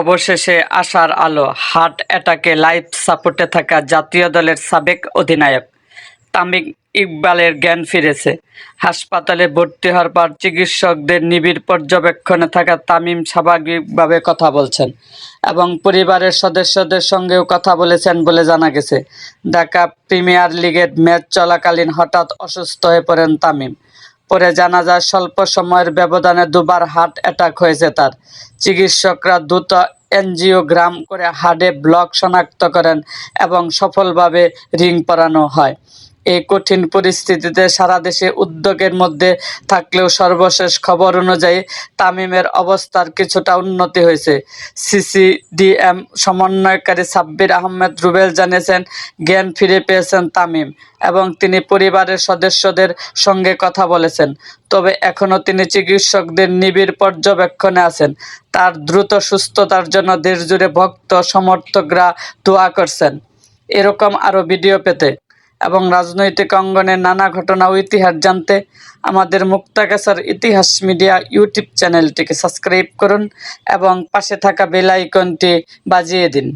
অবশেষে আশার আলো, হার্ট অ্যাটাকে লাইফ সাপোর্টে থাকা জাতীয় দলের সাবেক অধিনায়ক তামিম ইকবালের জ্ঞান ফিরেছে। হাসপাতালে ভর্তি হওয়ার পর চিকিৎসকদের নিবিড় পর্যবেক্ষণে থাকা তামিম স্বাভাবিকভাবে কথা বলছেন এবং পরিবারের সদস্যদের সঙ্গেও কথা বলেছেন বলে জানা গেছে। ঢাকা প্রিমিয়ার লিগের ম্যাচ চলাকালীন হঠাৎ অসুস্থ হয়ে পড়েন তামিম। পরে জানা যায় স্বল্প সময়ের ব্যবধানে দুবার হার্ট অ্যাটাক হয়েছে তার। চিকিৎসকরা দ্রুত এনজিওগ্রাম করে হার্টে ব্লক শনাক্ত করেন এবং সফলভাবে রিং পরানো হয়। এই কঠিন পরিস্থিতিতে সারা দেশে উদ্যোগের মধ্যে থাকলেও সর্বশেষ খবর অনুযায়ী তামিমের অবস্থার কিছুটা উন্নতি হয়েছে। সিসিডিএম সমন্বয়কারী সাব্বির আহমেদ রুবেল জানিয়েছেন, জ্ঞান ফিরে পেয়েছেন তামিম এবং তিনি পরিবারের সদস্যদের সঙ্গে কথা বলেছেন। তবে এখনও তিনি চিকিৎসকদের নিবিড় পর্যবেক্ষণে আছেন। তার দ্রুত সুস্থতার জন্য দেশজুড়ে ভক্ত সমর্থকরা দোয়া করছেন। এরকম আরও ভিডিও পেতে এবং রাজনৈতিক অঙ্গনের নানা ঘটনা ও ইতিহাস জানতে আমাদের মুক্তাকাশার ইতিহাস মিডিয়া ইউটিউব চ্যানেলটিকে সাবস্ক্রাইব করুন এবং পাশে থাকা বেল আইকনটি বাজিয়ে দিন।